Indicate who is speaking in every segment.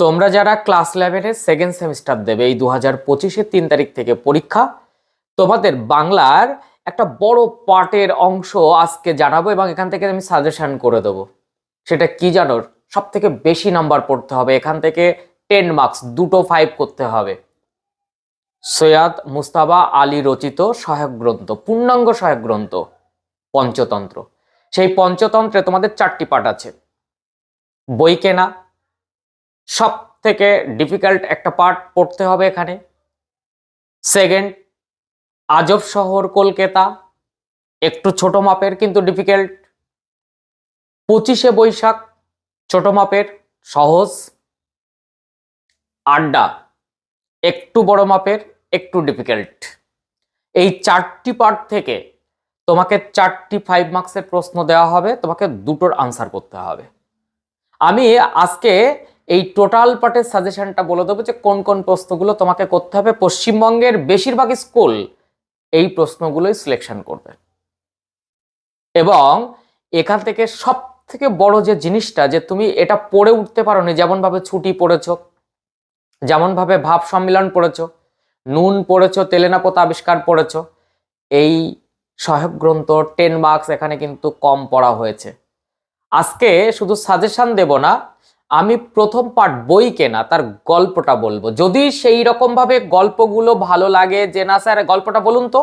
Speaker 1: তোমরা যারা ক্লাস ইলেভেনের সেকেন্ড সেমিস্টার দেবে এই দু হাজার পঁচিশের তিন তারিখ থেকে পরীক্ষা, তোমাদের বাংলার একটা বড় পার্টের অংশ আজকে জানাব এবং এখান থেকে আমি সাজেশন করে দেবো। সেটা কি জানোর সব থেকে বেশি নাম্বার পড়তে হবে। এখান থেকে টেন মার্কস দুটো ফাইভ করতে হবে। সৈয়াদ মুস্তাবা আলী রচিত সহায়ক গ্রন্থ, পূর্ণাঙ্গ সহায়ক গ্রন্থ, পঞ্চতন্ত্র। সেই পঞ্চতন্ত্রে তোমাদের চারটি পার্ট আছে। বই কেনা সব থেকে ডিফিকাল্ট একটা পার্ট পড়তে হবে এখানে। সেকেন্ড আজব শহর কলকাতা, একটু ছোট মাপের কিন্তু ডিফিকাল্ট পঁচিশে বৈশাখ, ছোট মাপের, সহজ। আড্ডা, একটু বড় মাপের, একটু ডিফিকাল্ট এই চারটি পার্ট থেকে তোমাকে চারটি ফাইভ মার্কসের প্রশ্ন দেওয়া হবে, তোমাকে দুটোর আনসার করতে হবে। আমি আজকে এই টোটাল পার্টের সাজেশনটা বলে দেবো যে কোন কোন প্রশ্নগুলো তোমাকে করতে হবে। পশ্চিমবঙ্গের বেশিরভাগ স্কুল এই প্রশ্নগুলোই সিলেকশন করবে। এবং এখান থেকে সব থেকে বড় যে জিনিসটা যে তুমি এটা পড়ে উঠতে পারো নি যেমনভাবে ছুটি পড়েছো, যেমনভাবে ভাব সম্মিলন পড়েছো, নুন পড়েছো তেলেনাপোতা আবিষ্কার পড়েছো, এই সহায়ক গ্রন্থ টেন মার্কস এখানে কিন্তু কম পড়া হয়েছে। আজকে শুধু সাজেশন দেব না আমি প্রথম পার্ট বই কেনা, তার গল্পটা বলব। যদি সেই রকম ভাবে গল্পগুলো ভালো লাগে, যে না স্যার, গল্পটা বলুন তো।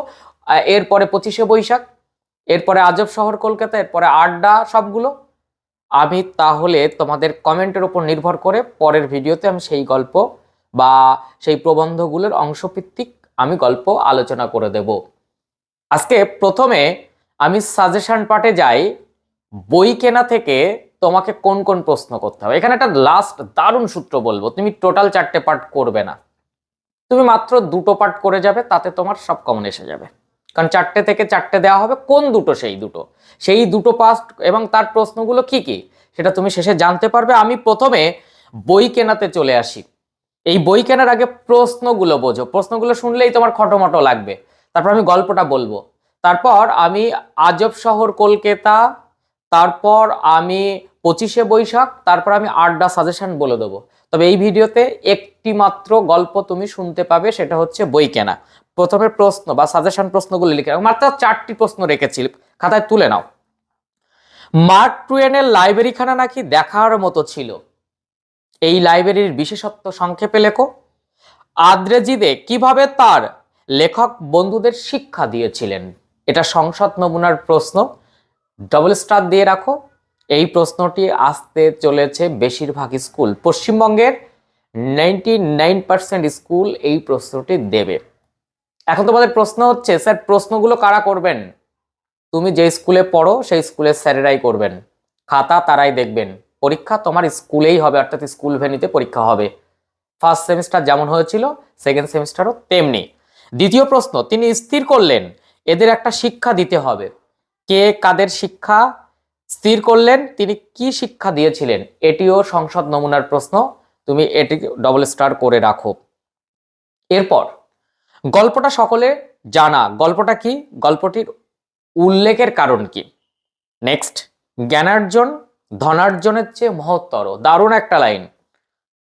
Speaker 1: এরপরে পঁচিশে বৈশাখ, এরপরে আজব শহর কলকাতা, এরপরে আড্ডা সবগুলো। আমি তাহলে তোমাদের কমেন্টের উপর নির্ভর করে পরের ভিডিওতে আমি সেই গল্প বা সেই প্রবন্ধগুলোর অংশভিত্তিক আমি গল্প আলোচনা করে দেব। আজকে প্রথমে আমি সাজেশন পার্টে যাই। বই কেনা থেকে তোমাকে কোন কোন প্রশ্ন করতে হবে? এখানে একটা লাস্ট দারুণ সূত্র বলব, তুমি টোটাল চারটে পার্ট করবে না। তুমি মাত্র দুটো পার্ট করে যাবে, তাতে তোমার সব কমন এসে যাবে। কারণ চারটে থেকে চারটে দেওয়া হবে, কোন দুটো? সেই দুটো। সেই দুটো পাস্ট এবং তার প্রশ্নগুলো কি কি? সেটা তুমি শেষে জানতে পারবে। আমি প্রথমে বই কেনাতে চলে আসি। এই বই কেনার আগে প্রশ্নগুলো বোঝো। প্রশ্নগুলো শুনলেই তোমার খটোমটো লাগবে। তারপর আমি গল্পটা বলব। তারপর আমি আজব শহর, কলকাতা তারপর আমি পঁচিশে বৈশাখ, তারপর আমি আড্ডা সাজেশন বলে দেবো। তবে এই ভিডিওতে একটি মাত্র গল্প তুমি শুনতে পাবে, সেটা হচ্ছে বই কেনা। প্রথমে প্রশ্ন বা সাজেশন প্রশ্নগুলো লিখে রাখো। মাত্র চারটি প্রশ্ন রেখেছি, খাতায় তুলে নাও। মার্ক টুয়েনের লাইব্রেরিখানা নাকি দেখার মতো ছিল? এই লাইব্রেরির বিশেষত্ব সংক্ষেপে লেখো। আদ্রেজিদে কীভাবে তার লেখক বন্ধুদের শিক্ষা দিয়েছিলেন? এটা সংসদ নমুনার প্রশ্ন। ডবল স্টার দিয়ে রাখো। এই প্রশ্নটি আসতে চলেছে বেশিরভাগ স্কুল। পশ্চিমবঙ্গের নাইনটি নাইন পার্সেন্ট স্কুল এই প্রশ্নটি দেবে। এখন তোমাদের প্রশ্ন হচ্ছে, স্যার, প্রশ্নগুলো কারা করবেন? তুমি যে স্কুলে পড়ো, সেই স্কুলের স্যারেরাই করবেন। খাতা তারাই দেখবেন। পরীক্ষা তোমার স্কুলেই হবে, অর্থাৎ স্কুল ভেনিতে পরীক্ষা হবে। ফার্স্ট সেমিস্টার যেমন হয়েছিল সেকেন্ড সেমিস্টারও তেমনি। দ্বিতীয় প্রশ্ন, তিনি স্থির করলেন, এদের একটা শিক্ষা দিতে হবে। কে কাদের শিক্ষা স্থির করলেন, তিনি কি শিক্ষা দিয়েছিলেন, এটিও সংসদ নমুনার প্রশ্ন, তুমি এটি ডবল স্টার করে রাখো। এরপর, গল্পটা সকলে জানা, গল্পটা কি? গল্পটির উল্লেখের কারণ কি? নেক্সট জ্ঞানার্জন ধনার্জনের চেয়ে মহত্তর, দারুণ একটা লাইন।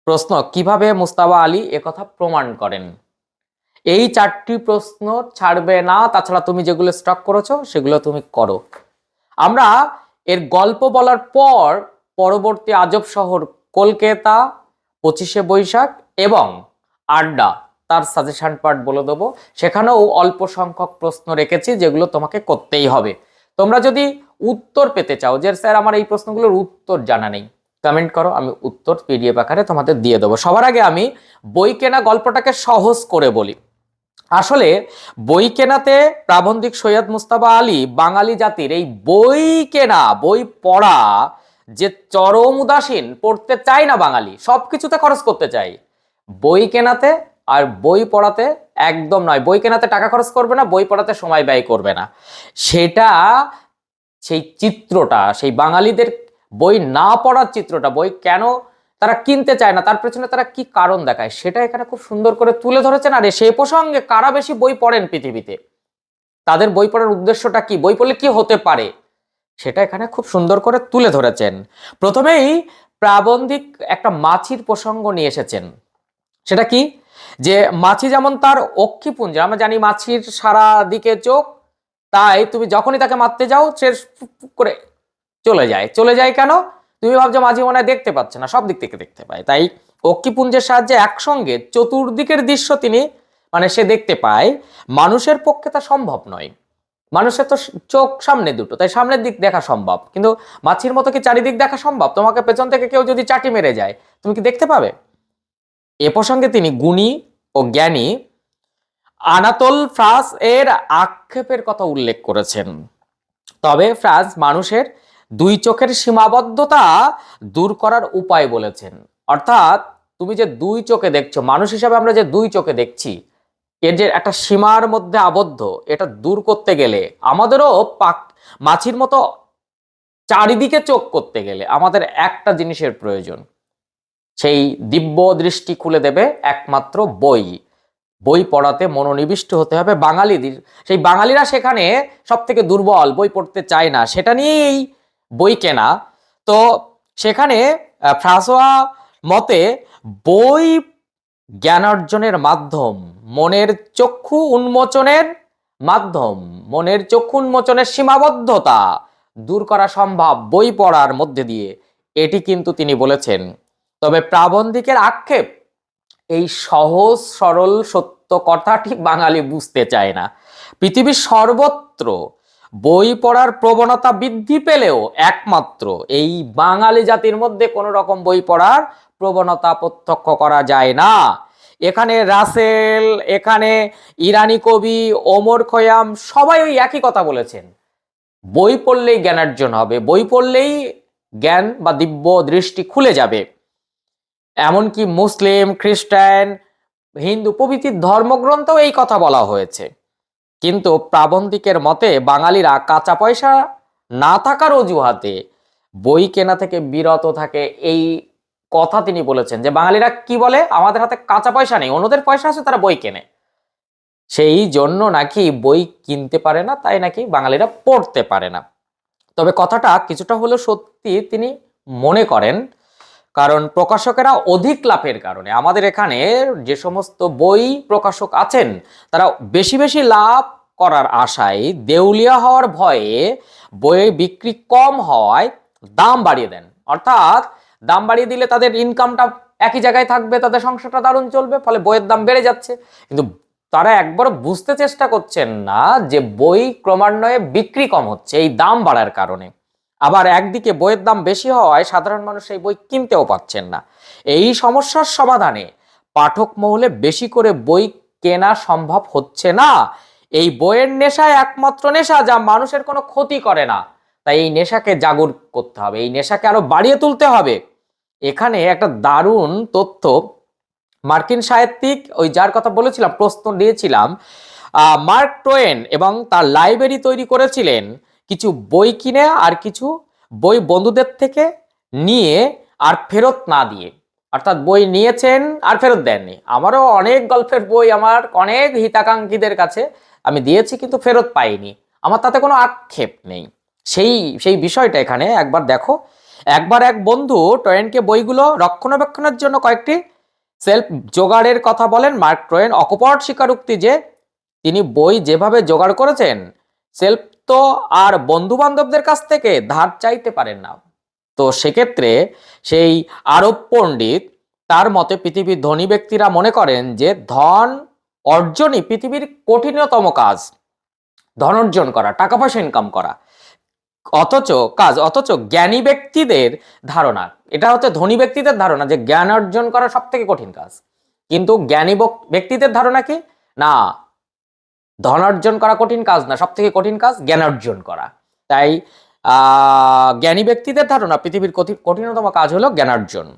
Speaker 1: প্রশ্ন, কীভাবে মুস্তাবা আলী একথা প্রমাণ করেন? এই চারটি প্রশ্ন ছাড়বে না, তাছাড়া তুমি যেগুলো স্টক করেছ, সেগুলো তুমি করো। আমরা এর গল্প বলার পর পরবর্তী আজব শহর কলকাতা, পঁচিশে বৈশাখ এবং আড্ডা, তার সাজেশন পার্ট বলে দেবো। সেখানেও অল্প সংখ্যক প্রশ্ন রেখেছি, যেগুলো তোমাকে করতেই হবে। তোমরা যদি উত্তর পেতে চাও, যে স্যার আমার এই প্রশ্নগুলোর উত্তর জানা নেই কমেন্ট করো, আমি উত্তর পিডিএফ আকারে তোমাদের দিয়ে দেবো। সবার আগে আমি বই কেনা গল্পটাকে সহজ করে বলি। আসলে বই কেনাতে প্রাবন্ধিক সৈয়দ মুস্তাবা আলী বাঙালি জাতির এই বই কেনা, বই পড়া যে চরম উদাসীন, পড়তে চায় না বাঙালি সব কিছুতে খরচ করতে চাই বই কেনাতে আর বই পড়াতে একদম নয়। বই কেনাতে টাকা খরচ করবে না, বই পড়াতে সময় ব্যয় করবে না। সেটা সেই চিত্রটা, সেই বাঙালিদের বই না পড়ার চিত্রটা, বই কেন তারা কিনতে চায় না, তার পেছনে তারা কি কারণ দেখায়? সেটা এখানে খুব সুন্দর করে তুলে ধরেছেন। আর সে প্রসঙ্গে কারা বেশি বই পড়েন পৃথিবীতে? তাদের বই পড়ার উদ্দেশ্যটা কি? বই পড়লে কি হতে পারে? সেটা এখানে খুব সুন্দর করে তুলে ধরেছেন। প্রথমেই প্রাবন্ধিক একটা মাছির প্রসঙ্গ নিয়ে এসেছেন। সেটা কি? যে মাছি যেমন তার অক্ষিপুঞ্জ, আমরা জানি মাছির সারা দিকে চোখ, তাই তুমি যখনই তাকে মারতে যাও, সে করে চলে যায়। চলে যায় কেন? তুমি ভাবছ মাঝি মনে দেখতে পাচ্ছে না, সব দিক থেকে দেখতে পায়। তাই অক্ষিপুঞ্জের সাহায্যে একসঙ্গে চতুর্দিকের দৃশ্য তিনি মানে সে দেখতে পায়, মানুষের পক্ষে তা সম্ভব নয়। মানুষের তো চোখ সামনে দুটো, তাই সামনের দিক দেখা সম্ভব। কিন্তু মাছির মতো কি চারিদিক দেখা সম্ভব? তোমাকে পেছন থেকে কেউ যদি চাটি মেরে যায়, তুমি কি দেখতে পাবে? এ প্রসঙ্গে তিনি গুণী ও জ্ঞানী আনাতোল ফ্রাস এর আক্ষেপের কথা উল্লেখ করেছেন। তবে ফ্রান্স মানুষের দুই চোখের সীমাবদ্ধতা দূর করার উপায় বলেছেন। অর্থাৎ তুমি যে দুই চোখে দেখছ, মানুষ হিসাবে আমরা যে দুই চোখে দেখছি, এর যে একটা সীমার মধ্যে আবদ্ধ, এটা দূর করতে গেলে, আমাদেরও পাক, মাছির মতো চারিদিকে চোখ করতে গেলে আমাদের একটা জিনিসের প্রয়োজন। সেই দিব্য দৃষ্টি খুলে দেবে একমাত্র বই। বই পড়াতে মনোনিবিষ্ট হতে হবে বাঙালিদের। সেই বাঙালিরা সেখানে সব থেকে দুর্বল, বই পড়তে চায় না। সেটা নিয়েই বই কেনা। তো সেখানে ফ্রাসোয়া মতে বই জ্ঞান অর্জনের মাধ্যম, মনের চক্ষু উন্মোচনের মাধ্যম, মনের চক্ষু উন্মোচনের সীমাবদ্ধতা দূর করা সম্ভব বই পড়ার মধ্যে দিয়ে। এটি কিন্তু তিনি বলেছেন। তবে প্রাবন্ধিকের আক্ষেপ, এই সহজ, সরল, সত্য কথাটি বাঙালি বুঝতে চায় না। পৃথিবীর সর্বত্র বই পড়ার প্রবণতা বৃদ্ধি পেলেও একমাত্র এই বাঙালি জাতির মধ্যে কোনো রকম বই পড়ার প্রবণতা প্রত্যক্ষ করা যায় না। এখানে রাসেল, এখানে ইরানি কবি, ওমর খয়াম সবাই ওই একই কথা বলেছেন। বই পড়লেই জ্ঞানার্জন হবে, বই পড়লেই জ্ঞান বা দিব্য দৃষ্টি খুলে যাবে। এমনকি মুসলিম, খ্রিস্টান, হিন্দু প্রভৃতির ধর্মগ্রন্থও এই কথা বলা হয়েছে। কিন্তু প্রাবন্ধিকের মতে বাঙালিরা কাঁচা পয়সা না থাকার অজুহাতে বই কেনা থেকে বিরত থাকে এই কথা তিনি বলেছেন যে বাঙালিরা কি বলে? আমাদের হাতে কাঁচা পয়সা নেই, অন্যদের পয়সা আছে, তারা বই কেনে। সেই জন্য নাকি বই কিনতে পারে না, তাই নাকি বাঙালিরা পড়তে পারে না। তবে কথাটা কিছুটা হলেও সত্যি তিনি মনে করেন কারণ প্রকাশকেরা অধিক লাভের কারণে। আমাদের এখানে যে সমস্ত বই প্রকাশক আছেন, তারা বেশি বেশি লাভ করার আশায় দেউলিয়া হওয়ার ভয়ে বইয়ের বিক্রি কম হওয়ায় দাম বাড়িয়ে দেন। অর্থাৎ দাম বাড়িয়ে দিলে তাদের ইনকামটা একই জায়গায় থাকবে, তাদের সংসারটা দারুণ চলবে, ফলে বইয়ের দাম বেড়ে যাচ্ছে। কিন্তু তারা একবারও বুঝতে চেষ্টা করছেন না যে বই ক্রমান্বয়ে বিক্রি কম হচ্ছে, এই দাম বাড়ার কারণে। আবার একদিকে বইয়ের দাম বেশি হওয়ায় সাধারণ মানুষ এই বই কিনতেও পাচ্ছেন না। এই সমস্যার সমাধানে পাঠক মহলে বেশি করে বই কেনা সম্ভব হচ্ছে না। এই বইয়ের নেশায় একমাত্র নেশা যা মানুষের কোনো ক্ষতি করে না। তাই এই নেশাকে জাগর করতে হবে, এই নেশাকে আরও বাড়িয়ে তুলতে হবে। এখানে একটা দারুণ তথ্য মার্কিন সাহিত্যিক, ওই যার কথা বলেছিলাম, প্রশ্ন দিয়েছিলাম মার্ক টোয়েন এবং তার লাইব্রেরি তৈরি করেছিলেন কিছু বই কিনে আর কিছু বই বন্ধুদের থেকে নিয়ে আর ফেরত না দিয়ে। অর্থাৎ বই নিয়েছেন আর ফেরত দেননি। আমারও অনেক গল্পের বই আমার, অনেক হিতাকাঙ্ক্ষীদের কাছে আমি দিয়েছি কিন্তু ফেরত পাইনি। আমার তাতে কোনো আক্ষেপ নেই। সেই সেই বিষয়টা এখানে একবার দেখো। একবার এক বন্ধু টয়েনকে বইগুলো রক্ষণাবেক্ষণের জন্য কয়েকটি সেলফ জোগাড়ের কথা বলেন। মার্ক ট্রেন অকপট স্বীকারোক্তি যে তিনি বই যেভাবে জোগাড় করেছেন, সেলফ তো আর বন্ধু বান্ধবদের কাছ থেকে ধার চাইতে পারেন না। তো সেক্ষেত্রে সেই আরব পণ্ডিত, তার মতে পৃথিবীর ধনী ব্যক্তিরা মনে করেন যে ধন অর্জনই পৃথিবীর কঠিনতম কাজ। ধন অর্জন করা, টাকা পয়সা ইনকাম করা। অথচ কাজ, অথচ জ্ঞানী ব্যক্তিদের ধারণা, এটা হচ্ছে ধনী ব্যক্তিদের ধারণা যে জ্ঞান অর্জন করা সব থেকে কঠিন কাজ। কিন্তু জ্ঞানী ব্যক্তিদের ধারণা কি? না ধন অর্জন করা কঠিন কাজ না সব থেকে কঠিন কাজ জ্ঞান অর্জন করা। তাই জ্ঞানী ব্যক্তিদের ধারণা পৃথিবীর কঠি- কঠিনতম কাজ হলো জ্ঞানার্জন।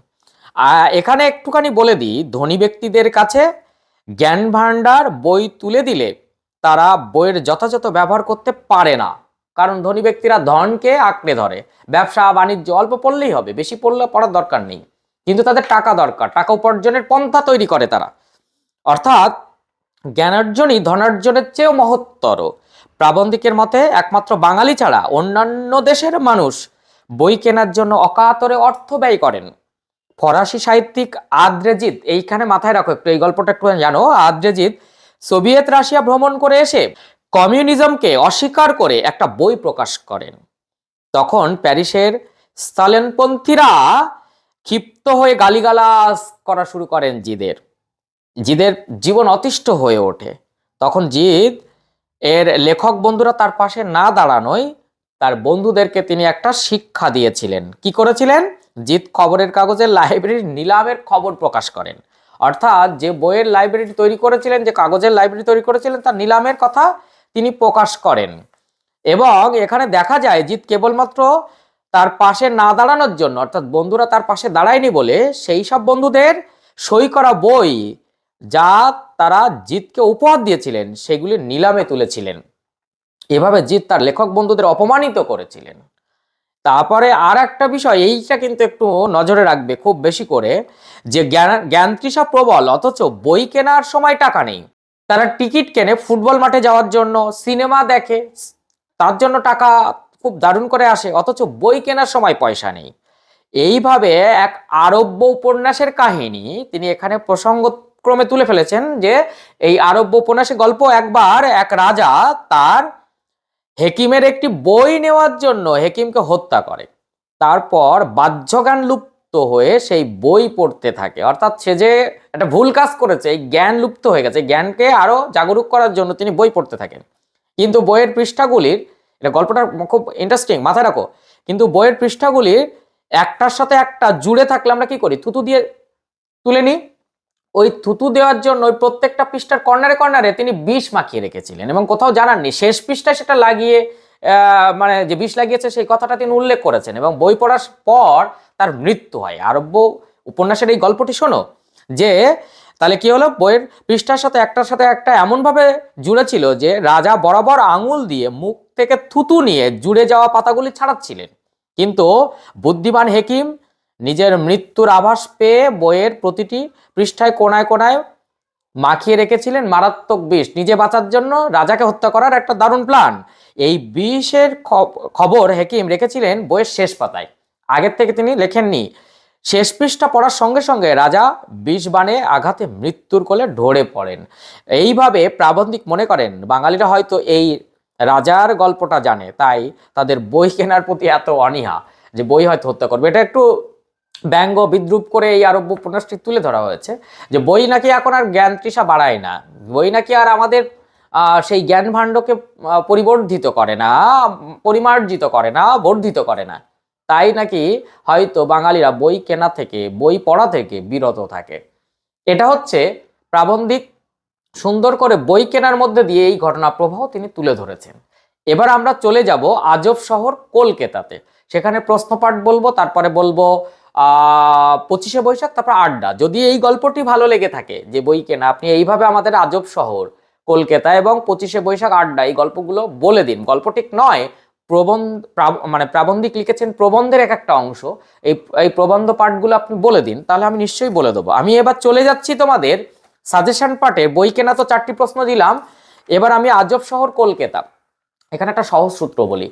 Speaker 1: এখানে একটুখানি বলে দিই, ধনী ব্যক্তিদের কাছে জ্ঞান ভাণ্ডার বই তুলে দিলে তারা বইয়ের যথাযথ ব্যবহার করতে পারে না। কারণ ধনী ব্যক্তিরা ধনকে আঁকড়ে ধরে। ব্যবসা, বাণিজ্য অল্প পড়লেই হবে, বেশি পড়লে পড়ার দরকার নেই। কিন্তু তাদের টাকা দরকার, টাকা উপার্জনের পন্থা তৈরি করে তারা। অর্থাৎ জ্ঞানার্জনই ধনার্জনের চেয়েও মহত্তর। প্রাবন্ধিকের মতে, একমাত্র বাঙালি ছাড়া অন্যান্য দেশের মানুষ বই কেনার জন্য অকাতরে অর্থ ব্যয় করেন। ফরাসি সাহিত্যিক আদ্রেজিৎ এইখানে মাথায় রাখো একটু, এই গল্পটা একটু জানো? আদ্রেজিৎ সোভিয়েত রাশিয়া ভ্রমণ করে এসে কমিউনিজমকে অস্বীকার করে একটা বই প্রকাশ করেন। তখন প্যারিসের স্টালিনপন্থীরা ক্ষিপ্ত হয়ে গালিগালাজ করা শুরু করেন জিদের। জিদের জীবন অতিষ্ঠ হয়ে ওঠে। তখন জিদ এর লেখক বন্ধুরা তার পাশে না দাঁড়ানোয় তার বন্ধুদেরকে তিনি একটা শিক্ষা দিয়েছিলেন। কি করেছিলেন? জিদ খবরের কাগজের লাইব্রেরির নিলামের খবর প্রকাশ করেন। অর্থাৎ যে বইয়ের লাইব্রেরি তৈরি করেছিলেন, যে কাগজের লাইব্রেরি তৈরি করেছিলেন, তার নিলামের কথা তিনি প্রকাশ করেন। এবং এখানে দেখা যায় জিৎ কেবলমাত্র তার পাশে না দাঁড়ানোর জন্য, অর্থাৎ বন্ধুরা তার পাশে দাঁড়ায়নি বলে সেই সব বন্ধুদের সই করা বই যা তারা জিতকে উপহার দিয়েছিলেন, সেগুলি নিলামে তুলেছিলেন। এভাবে জিৎ তার লেখক বন্ধুদের অপমানিত করেছিলেন। তারপরে আর একটা বিষয়, এইটা কিন্তু একটু নজরে রাখবে খুব বেশি করে, যে জ্ঞান, জ্ঞানতৃষা প্রবল, অথচ বই কেনার সময় টাকা নেই। তারা টিকিট কেনে ফুটবল মাঠে যাওয়ার জন্য, সিনেমা দেখে, তার জন্য টাকা খুব দারুণ করে আসে, অথচ বই কেনার সময় পয়সা নেই। এইভাবে এক আরব্য উপন্যাসের কাহিনী তিনি এখানে প্রসঙ্গক্রমে তুলে ফেলেছেন যে এই আরব্য উপন্যাসের গল্প একবার এক রাজা তার হেকিমের একটি বই নেওয়ার জন্য হেকিমকে হত্যা করে। তারপর বাহ্যজ্ঞান লুপ্ত হয়ে সেই বই পড়তে থাকে। অর্থাৎ সে যে একটা ভুল কাজ করেছে, এই জ্ঞান লুপ্ত হয়ে গেছে জ্ঞানকে আরও জাগরুক করার জন্য তিনি বই পড়তে থাকেন। কিন্তু বইয়ের পৃষ্ঠাগুলির, এটা গল্পটা খুব ইন্টারেস্টিং মাথায় রাখো, কিন্তু বইয়ের পৃষ্ঠাগুলির একটার সাথে একটা জুড়ে থাকলে আমরা কি করি? থুতু দিয়ে তুলে নিই। ওই থুতু দেওয়ার জন্য ওই প্রত্যেকটা পৃষ্ঠার কর্নারে কর্নারে তিনি বিষ মাখিয়ে রেখেছিলেন এবং কোথাও জানাননি। শেষ পৃষ্ঠায় সেটা লাগিয়ে মানে যে বিষ লাগিয়েছে সেই কথাটা তিনি উল্লেখ করেছেন এবং বই পড়ার পর তার মৃত্যু হয়। আরব্য উপন্যাসের এই গল্পটি শোনো, যে তাহলে কি হলো? বইয়ের পৃষ্ঠার সাথে একটার সাথে একটা এমনভাবে জুড়ে ছিল যে রাজা বরাবর আঙুল দিয়ে মুখ থেকে থুতু নিয়ে জুড়ে যাওয়া পাতাগুলি ছাড়াচ্ছিলেন। কিন্তু বুদ্ধিমান হেকিম নিজের মৃত্যুর আভাস পেয়ে বইয়ের প্রতিটি পৃষ্ঠায় কোনায় কোনায় মাখিয়ে রেখেছিলেন মারাত্মক বিষ। নিজে বাঁচার জন্য রাজাকে হত্যা করার একটা দারুণ প্ল্যান এই বিষের খবর হেকিম রেখেছিলেন বইয়ের শেষ পাতায়। আগের থেকে তিনি লেখেননি। শেষ পৃষ্ঠা পড়ার সঙ্গে সঙ্গে রাজা বিষ বানে আঘাতে মৃত্যুর কোলে ঢরে পড়েন। এইভাবে প্রাবন্ধিক মনে করেন, বাঙালিরা হয়তো এই রাজার গল্পটা জানে, তাই তাদের বই কেনার প্রতি এত অনীহা যে বই হয়তো হত্যা করবে। এটা একটু ব্যঙ্গ বিদ্রুপ করে এই আরব্য উপন্যাসটি তুলে ধরা হয়েছে যে বই নাকি এখন আর জ্ঞান তৃষা বাড়ায় না। বই নাকি আর আমাদের সেই জ্ঞান ভাণ্ডকে পরিবর্ধিত করে না, পরিমার্জিত করে না, বর্ধিত করে না। তাই নাকি হয়তো বাঙালিরা বই কেনা থেকে, বই পড়া থেকে বিরত থাকে। এটা হচ্ছে প্রাবন্ধিক সুন্দর করে বই কেনার মধ্যে দিয়ে এই ঘটনা প্রবাহ তিনি তুলে ধরেছেন। এবার আমরা চলে যাব আজব শহর কলকাতাতে। সেখানে প্রশ্নপাঠ বলব, তারপরে বলব পঁচিশে বৈশাখ, তারপর আড্ডা। যদি এই গল্পটি ভালো লেগে থাকে, যে বই কেনা, আপনি এইভাবে আমাদের আজব শহর, কলকাতা এবং পঁচিশে বৈশাখ আড্ডা, এই গল্পগুলো বলে দিন। গল্প ঠিক নয়, প্রবন্ধ, প্রাব- মানে প্রাবন্ধিক লিখেছেন প্রবন্ধের এক একটা অংশ। এই এই প্রবন্ধ পাঠগুলো আপনি বলে দিন, তাহলে আমি নিশ্চয়ই বলে দেবো। আমি এবার চলে যাচ্ছি তোমাদের সাজেশন পার্টে বই কেনা তো চারটি প্রশ্ন দিলাম। এবার আমি আজব শহর, কলকাতা। এখানে একটা সহজ সূত্র বলি।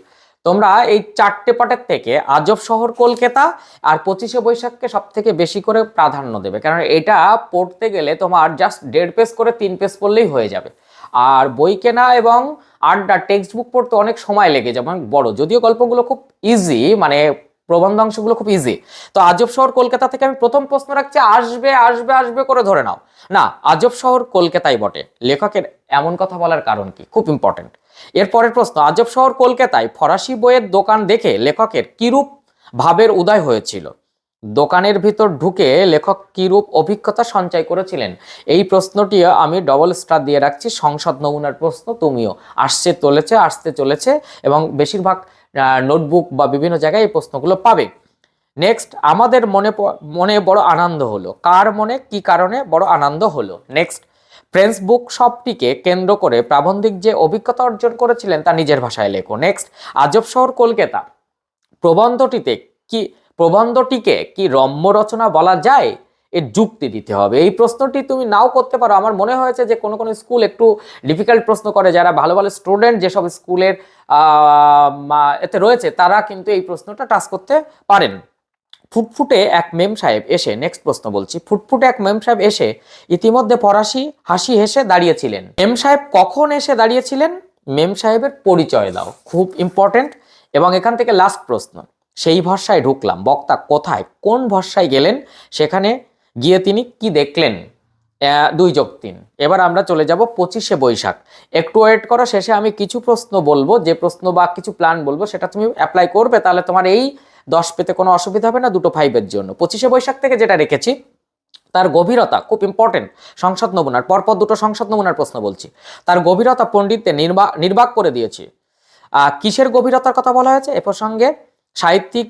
Speaker 1: তোমরা এই চারটে পাটের থেকে আজব শহর কলকাতা আর পঁচিশে বৈশাখকে সব থেকে বেশি করে প্রাধান্য দেবে। কারণ এটা পড়তে গেলে তোমার জাস্ট দেড় পেজ করে তিন পেজ পড়লেই হয়ে যাবে। আর বই কেনা এবং আড্ডা টেক্সট বুক পড়তে অনেক সময় লেগে যাবে, অনেক বড়। যদিও গল্পগুলো খুব ইজি মানে প্রবন্ধ অংশগুলো খুব ইজি তো আজব শহর কলকাতা থেকে আমি প্রথম প্রশ্ন রাখছি, আসবে আসবে আসবে করে ধরে নাও। না, আজব শহর কলকাতায় বটে। লেখকের এমন কথা বলার কারণ কি? খুব ইম্পর্টেন্ট এরপরের প্রশ্ন, আজব শহর কলকাতায় ফরাসি বইয়ের দোকান দেখে লেখকের কিরূপ ভাবের উদয় হয়েছিল? দোকানের ভিতর ঢুকে লেখক কিরূপ অভিজ্ঞতা সঞ্চয় করেছিলেন? এই প্রশ্নটি আমি ডবল স্টার দিয়ে রাখছি। সংসদ নমুনার প্রশ্ন তুমিও। আসছে, চলেছে, আসতে চলেছে এবং বেশিরভাগ নোটবুক বা বিভিন্ন জায়গায় এই প্রশ্নগুলো পাবে। নেক্সট আমাদের মনে মনে বড় আনন্দ হলো। কার মনে, কি কারণে বড় আনন্দ হলো? নেক্সট ফ্রেন্স বুক শপটিকে কেন্দ্র করে প্রাবন্ধিক যে অভিজ্ঞতা অর্জন করেছিলেন তা নিজের ভাষায় লেখো। নেক্সট আজব শহর কলকাতা। প্রবন্ধটিতে কি প্রবন্ধটিকে কি রম্য রচনা বলা যায়? এর যুক্তি দিতে হবে। এই প্রশ্নটি তুমি নাও করতে পারো। আমার মনে হয়েছে যে কোনো কোনো স্কুল একটু ডিফিকাল্ট প্রশ্ন করে। যারা ভালো ভালো স্টুডেন্ট যেসব স্কুলের এতে রয়েছে, তারা কিন্তু এই প্রশ্নটা টাচ করতে পারেন। ফুটফুটে এক মেম সাহেব এসে নেক্সট প্রশ্ন বলছি, ফুটফুটে এক মেম সাহেব এসে ইতিমধ্যে ফরাসি হাসি হেসে দাঁড়িয়েছিলেন। মেম সাহেব কখন এসে দাঁড়িয়েছিলেন? মেম সাহেবের পরিচয় দাও, খুব ইম্পর্টেন্ট এবং এখান থেকে লাস্ট প্রশ্ন। সেই ভরসায় ঢুকলাম, বক্তা কোথায়, কোন ভরসায় গেলেন, সেখানে গিয়ে তিনি কি দেখলেন? দুই যোগ তিন। এবার আমরা চলে যাব পঁচিশে বৈশাখ। একটু ওয়েট করো, শেষে আমি কিছু প্রশ্ন বলব, যে প্রশ্ন বা কিছু প্ল্যান বলব, সেটা তুমি অ্যাপ্লাই করবে, তাহলে তোমার এই দশ পেতে কোনো অসুবিধা হবে না, দুটো ফাইভের জন্য। পঁচিশে বৈশাখ থেকে যেটা রেখেছি, তার গভীরতা খুব ইম্পর্টেন্ট সংসদ নমুনার, পরপর দুটো সংসদ নমুনার প্রশ্ন বলছি। তার গভীরতা পণ্ডিতদের নির্বা, নির্বাক করে দিয়েছি। কিসের গভীরতার কথা বলা হয়েছে? এ প্রসঙ্গে সাহিত্যিক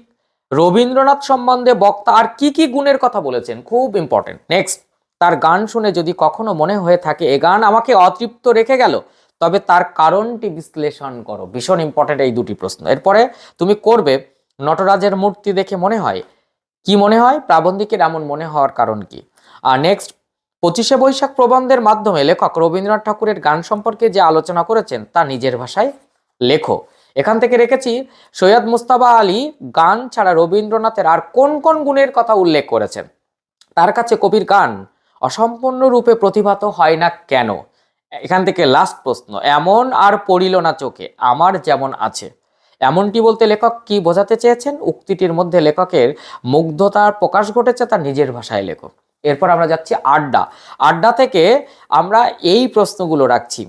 Speaker 1: রবীন্দ্রনাথ সম্বন্ধে বক্তা আর কি কি গুণের কথা বলেছেন? খুব ইম্পর্টেন্ট নেক্সট তার গান শুনে যদি কখনো মনে হয়ে থাকে, এ গান আমাকে অতৃপ্ত রেখে গেল, তবে তার কারণটি বিশ্লেষণ করো। ভীষণ ইম্পর্টেন্ট এই দুটি প্রশ্ন। এরপরে তুমি করবে নটরাজের মূর্তি দেখে মনে হয়। কি মনে হয়? প্রাবন্ধিকের এমন মনে হওয়ার কারণ কি? আর নেক্সট পঁচিশে বৈশাখ প্রবন্ধের মাধ্যমে লেখক রবীন্দ্রনাথ ঠাকুরের গান সম্পর্কে যে আলোচনা করেছেন, তা নিজের ভাষায় লেখো। এখান থেকে রেখেছি, সৈয়দ মুস্তাবা আলী গান ছাড়া রবীন্দ্রনাথের আর কোন কোন গুণের কথা উল্লেখ করেছেন? তার কাছে কবির গান অসম্পূর্ণ রূপে প্রতিভাত হয় না কেন? এখান থেকে লাস্ট প্রশ্ন, এমন আর পড়িল না চোখে, আমার যেমন আছে। এমনটি বলতে লেখক কি বোঝাতে চেয়েছেন? উক্তিটির মধ্যে লেখকের মুগ্ধতার প্রকাশ ঘটেছে, তার নিজের ভাষায় লেখক। এরপর আমরা যাচ্ছি আড্ডা। আড্ডা থেকে আমরা এই প্রশ্নগুলো রাখছি।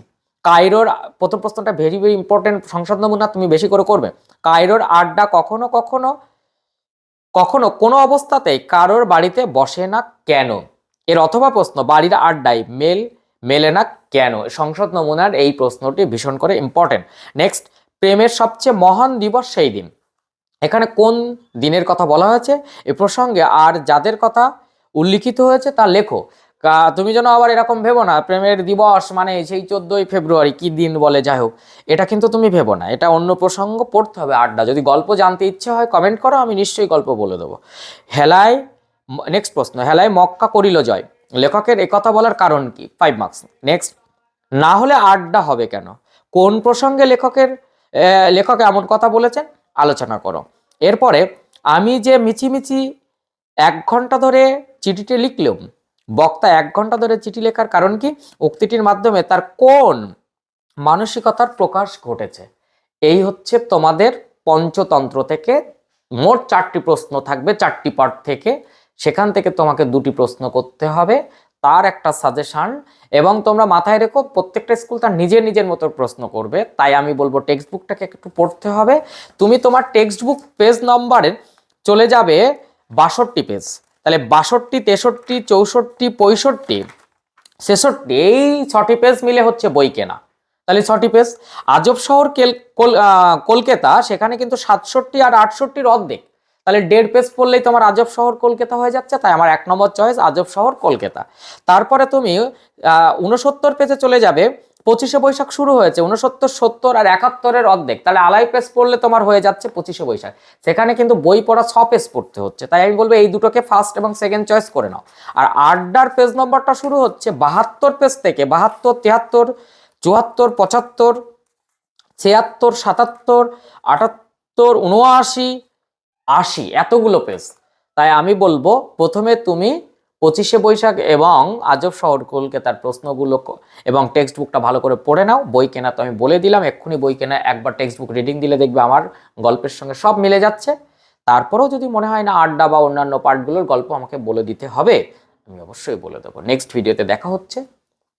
Speaker 1: কায়রোর, প্রথম প্রশ্নটা ভেরি ভেরি ইম্পর্টেন্ট সংসদ নমুনা, তুমি বেশি করে করবে। কায়রোর আড্ডা কখনো কখনো কখনো কোনো অবস্থাতেই কারোর বাড়িতে বসে না কেন? এর অথবা প্রশ্ন, বাড়ির আড্ডায় মেল, মেলে না কেন? সংসদ নমুনার এই প্রশ্নটি ভীষণ করে ইম্পর্টেন্ট নেক্সট প্রেমের সবচেয়ে মহান দিবস সেই দিন। এখানে কোন দিনের কথা বলা হয়েছে? এ প্রসঙ্গে আর যাদের কথা উল্লিখিত হয়েছে তা লেখো। তুমি যেন আবার এরকম ভেবো না, প্রেমের দিবস মানে সেই চোদ্দোই ফেব্রুয়ারি, কি দিন বলে যাই হোক, এটা কিন্তু তুমি ভেবো না, এটা অন্য প্রসঙ্গ, পড়তে হবে আড্ডা। যদি গল্প জানতে ইচ্ছে হয় কমেন্ট করো, আমি নিশ্চয়ই গল্প বলে দেবো। হেলায় নেক্সট প্রশ্ন, হেলায় মক্কা করিল জয়। লেখকের একথা বলার কারণ কি? ফাইভ মার্কস নেক্সট না হলে আড্ডা হবে কেন? কোন প্রসঙ্গে লেখকের লেখক এমন কথা বলেছেন, আলোচনা করো। এরপরে, আমি যে মিছিমিছি এক ঘণ্টা ধরে চিঠিটি লিখলাম, বক্তা এক ঘণ্টা ধরে চিঠি লেখার কারণ কি? উক্তিটির মাধ্যমে তার কোন মানসিকতার প্রকাশ ঘটেছে? এই হচ্ছে তোমাদের পঞ্চতন্ত্র থেকে মোট চারটি প্রশ্ন থাকবে, চারটি পার্ট থেকে। সেখান থেকে তোমাকে দুটি প্রশ্ন করতে হবে। তার একটা সাজেশন এবং তোমরা মাথায় রেখো, প্রত্যেকটা স্কুল তার নিজের নিজের মতো প্রশ্ন করবে। তাই আমি বলব টেক্সট বুকটাকে একটু পড়তে হবে। তুমি তোমার টেক্সট বুক পেজ নম্বরে চলে যাবে বাষট্টি পেজ তাহলে বাষট্টি, তেষট্টি, চৌষট্টি, পঁয়ষট্টি, ছেষট্টি, এই ছটি পেজ মিলে হচ্ছে বই কেনা। তাহলে ছটি পেজ আজব শহর কেল কলকাতা, সেখানে কিন্তু সাতষট্টি আর আটষট্টির অর্ধেক। তাহলে দেড় পেজ পড়লেই তোমার আজব শহর কলকাতা হয়ে যাচ্ছে, তাই আমার এক নম্বর চয়েস আজব শহর কলকাতা। তারপরে তুমি উনসত্তর পেজে চলে যাবে, পঁচিশে বৈশাখ শুরু হয়েছে উনসত্তর সত্তর আর একাত্তরের অর্ধেক, তাহলে আলাই পেজ পড়লে তোমার হয়ে যাচ্ছে পঁচিশে বৈশাখ। সেখানে কিন্তু বই পড়া ছ পেজ পড়তে হচ্ছে, তাই আমি বলব এই দুটোকে ফার্স্ট এবং সেকেন্ড চয়েস করে নাও। আর আড্ডার পেজ নম্বরটা শুরু হচ্ছে বাহাত্তর পেজ থেকে, বাহাত্তর, তিয়াত্তর, চুয়াত্তর, পঁচাত্তর, ছিয়াত্তর, সাতাত্তর, আটাত্তর উনআশি আশি, এতগুলো পেজ তাই আমি বলব, প্রথমে তুমি পঁচিশে বৈশাখ এবং আজব শহর কলকাতার প্রশ্নগুলো এবং টেক্সট বুকটা ভালো করে পড়ে নাও। বই কেনা তো আমি বলে দিলাম, এক্ষুনি বই কেনা, একবার টেক্সট বুক রিডিং দিলে দেখবে আমার গল্পের সঙ্গে সব মিলে যাচ্ছে। তারপরেও যদি মনে হয় না আড্ডা বা অন্যান্য পার্টগুলোর গল্প আমাকে বলে দিতে হবে, আমি অবশ্যই বলে দেবো। নেক্সট ভিডিওতে দেখা হচ্ছে।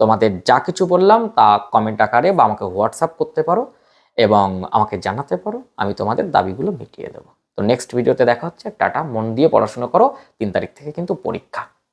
Speaker 1: তোমাদের যা কিছু বললাম তা কমেন্ট আকারে বা আমাকে হোয়াটসঅ্যাপ করতে পারো এবং আমাকে জানাতে পারো। আমি তোমাদের দাবিগুলো মিটিয়ে দেবো। তো নেক্সট ভিডিওতে দেখা হচ্ছে। টাটা, মন দিয়ে পড়াশোনা করো। তিন তারিখ থেকে কিন্তু পরীক্ষা।